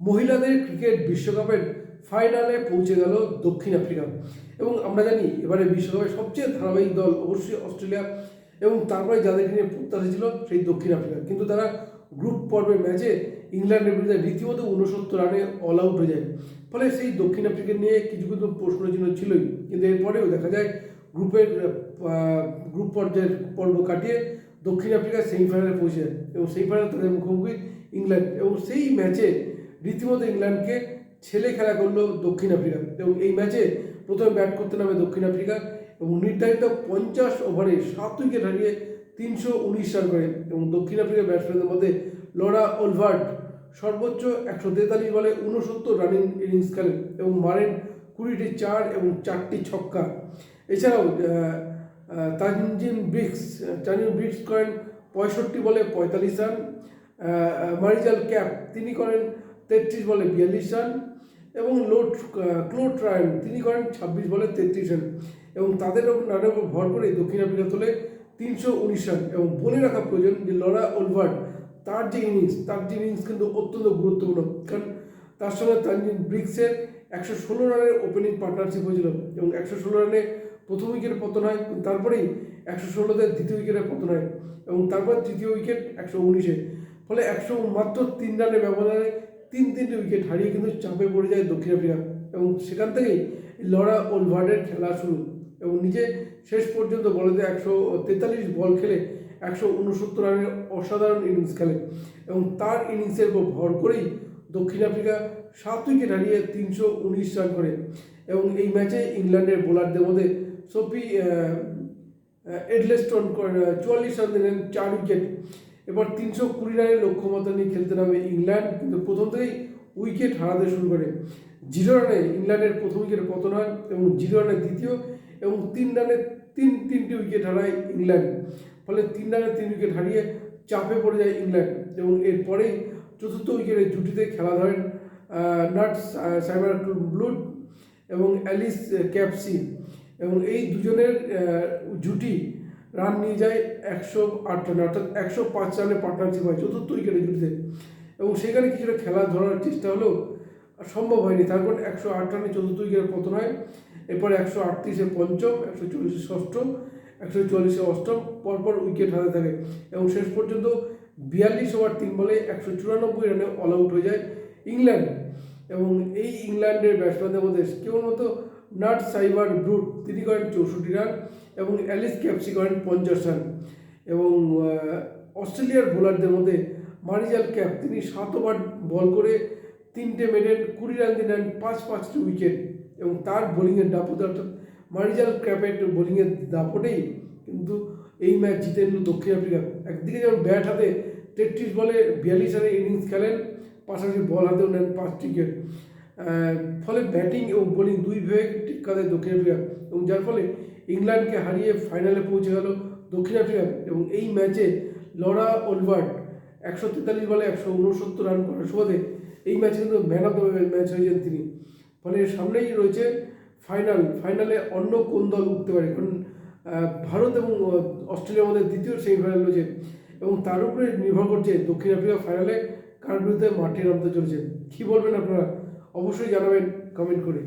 মহিলাদের ক্রিকেট বিশ্বকাপের ফাইনালে পৌঁছে গেল দক্ষিণ আফ্রিকা। এবং আমরা জানি এবারে বিশ্বকাপের সবচেয়ে ধারাবাহিক দল অবশ্যই অস্ট্রেলিয়া এবং তারপরে যাদেরকে নিয়ে প্রত্যাশা ছিল সেই দক্ষিণ আফ্রিকা। কিন্তু তারা গ্রুপ পর্বের ম্যাচে ইংল্যান্ডের বিরুদ্ধে রীতিমতো উনসত্তর রানে অল আউট হয়ে যায়। ফলে সেই দক্ষিণ আফ্রিকা নিয়ে কিছু কিছু প্রশ্ন চিহ্ন ছিলই। কিন্তু এরপরেও দেখা যায় গ্রুপের গ্রুপ পর্যায়ের পর্ব কাটিয়ে দক্ষিণ আফ্রিকা সেমিফাইনালে পৌঁছে যায়। এবং সেমিফাইনালে তাদের মুখোমুখি ইংল্যান্ড। এবং সেই ম্যাচে রীতিমতো ইংল্যান্ডকে ছেলে খেলা করল দক্ষিণ আফ্রিকা। এবং এই ম্যাচে প্রথমে ব্যাট করতে নামে দক্ষিণ আফ্রিকা এবং নির্ধারিত পঞ্চাশ ওভারে সাত উইকেট হারিয়ে তিনশো উনিশ রান করে। এবং দক্ষিণ আফ্রিকার ব্যাটসম্যানদের মধ্যে লরা ওলভার্ড সর্বোচ্চ একশো তেতাল্লিশ বলে উনসত্তর রানিং ইনিংস খেলেন এবং মারেন কুড়িটি চার এবং চারটি ছক্কা। এছাড়াও তানজিম ব্রিক্স তানজিম ব্রিক্স করেন পঁয়ষট্টি বলে পঁয়তাল্লিশ রান। মারিজাল ক্যাপ, তিনি করেন তেত্রিশ বলে বিয়াল্লিশ রান এবং লোট ক্লোট রায়ন তিনি করেন ছাব্বিশ বলে তেত্রিশ রান এবং তাদের রানের উপর ভর করে দক্ষিণ আফ্রিকা তোলে তিনশো উনিশ রান এবং বলে রাখা প্রয়োজন যে লরা ওলভার্ড, তার যে ইনিংস, তার যে ইনিংস কিন্তু অত্যন্ত গুরুত্বপূর্ণ। কারণ তার সঙ্গে তানজিম ব্রিক্সের একশো ষোলো রানের ওপেনিং পার্টনারশিপ হয়েছিল এবং একশো ষোলো রানে প্রথম উইকেটে পতন হয় তারপরেই একশো ষোলোতে দ্বিতীয় উইকেটে পতন হয় এবং তারপর তৃতীয় উইকেট একশো উনিশে ফলে একশো মাত্র তিন রানের ব্যবধানে তিন তিনটে উইকেট হারিয়ে কিন্তু চাপে পড়ে যায় দক্ষিণ আফ্রিকা। এবং সেখান থেকেই লরা ওলভার্ডের খেলা শুরু। এবং নিজে শেষ পর্যন্ত বলতে একশো তেতাল্লিশ বল খেলে একশো উনসত্তর রানের অসাধারণ ইনিংস খেলে। এবং তার ইনিংসের উপর ভর করেই দক্ষিণ আফ্রিকা সাত উইকেট হারিয়ে তিনশো উনিশ রান করে। এবং এই ম্যাচে ইংল্যান্ডের বোলারদের মধ্যে সোফি এডলেস্টন চুয়াল্লিশ রান দিলেন, চার উইকেট এবার তিনশো কুড়ি রানের লক্ষ্যমাত্রা নিয়ে খেলতে নামে ইংল্যান্ড, কিন্তু প্রথম থেকেই উইকেট হারাতে শুরু করে। জিরো রানে ইংল্যান্ডের প্রথম উইকেট পতন হয় এবং জিরো রানে দ্বিতীয় এবং তিন রানে তিন তিনটি উইকেট হারায় ইংল্যান্ড। ফলে তিন রানে তিন উইকেট হারিয়ে চাপে পড়ে যায় ইংল্যান্ড এবং এরপরেই চতুর্থ উইকেটের জুটিতে খেলা ধরেন নাট সাইবার ব্লুড এবং অ্যালিস ক্যাপসি। এবং এই দুজনের জুটি রান নিয়ে যায় একশো আট রানে, অর্থাৎ একশো পাঁচ রানে পার্টনারশিপ হয়, চতুর্থ উইকেটে জুটিতে এবং সেখানে কিছুটা খেলা ধরার চেষ্টা হলেও সম্ভব হয়নি। তারপর একশো আট রানে চতুর্থ উইকেটে পতন হয়। এরপর একশো আটত্রিশে পঞ্চম, একশো চল্লিশে ষষ্ঠ, একশো চল্লিশে অষ্টম, পরপর উইকেট হাতে থাকে। এবং শেষ পর্যন্ত বিয়াল্লিশ ওভার তিন বলে একশো চুরানব্বই রানে অল আউট হয়ে যায় ইংল্যান্ড। এবং এই ইংল্যান্ডের ব্যাটসম্যানদের মধ্যে কেবলমাত্র নাট সাইবার ব্রুট, তিনি করেন চৌষট্টি রান এবং অ্যালিস ক্যাপসি করেন পঞ্চাশ রান। এবং অস্ট্রেলিয়ার বোলারদের মধ্যে মারিজাল ক্যাপ, তিনি সাত ওভার বল করে তিনটে মেডেন কুড়ি রান দিলেন পাঁচ পাঁচটি উইকেট। এবং তার বোলিংয়ের দাপট অর্থাৎ মারিজাল ক্যাপের বোলিংয়ের দাপটেই কিন্তু এই ম্যাচ জিতে নিল দক্ষিণ আফ্রিকা। একদিকে যেমন ব্যাট হাতে তেত্রিশ বলে বিয়াল্লিশ রানের ইনিংস খেলেন, পাশাপাশি বল হাতেও নেন পাঁচটি উইকেট। ফলে ব্যাটিং এবং বোলিং দুই বিভাগে দেয় দক্ষিণ আফ্রিকা এবং যার ফলে ইংল্যান্ডকে হারিয়ে ফাইনালে পৌঁছে গেল দক্ষিণ আফ্রিকা এবং এই ম্যাচে লরা ওলভার্ড একশো তেতাল্লিশ বলে একশো উনসত্তর রান করার সুবাদে এই ম্যাচে কিন্তু ম্যান অফ দ্য ম্যাচ হয়েছেন তিনি। ফলে সামনেই রয়েছে ফাইনাল। ফাইনালে অন্য কোন দল উঠতে পারে? কারণ ভারত এবং অস্ট্রেলিয়ার মধ্যে দ্বিতীয় সেমিফাইনাল রয়েছে এবং তার উপরে নির্ভর করছে দক্ষিণ আফ্রিকা ফাইনালে কার বিরুদ্ধে মাঠে নামতে চলেছে। কী বলবেন আপনারা? অবশ্যই জানাবেন কমেন্ট করে।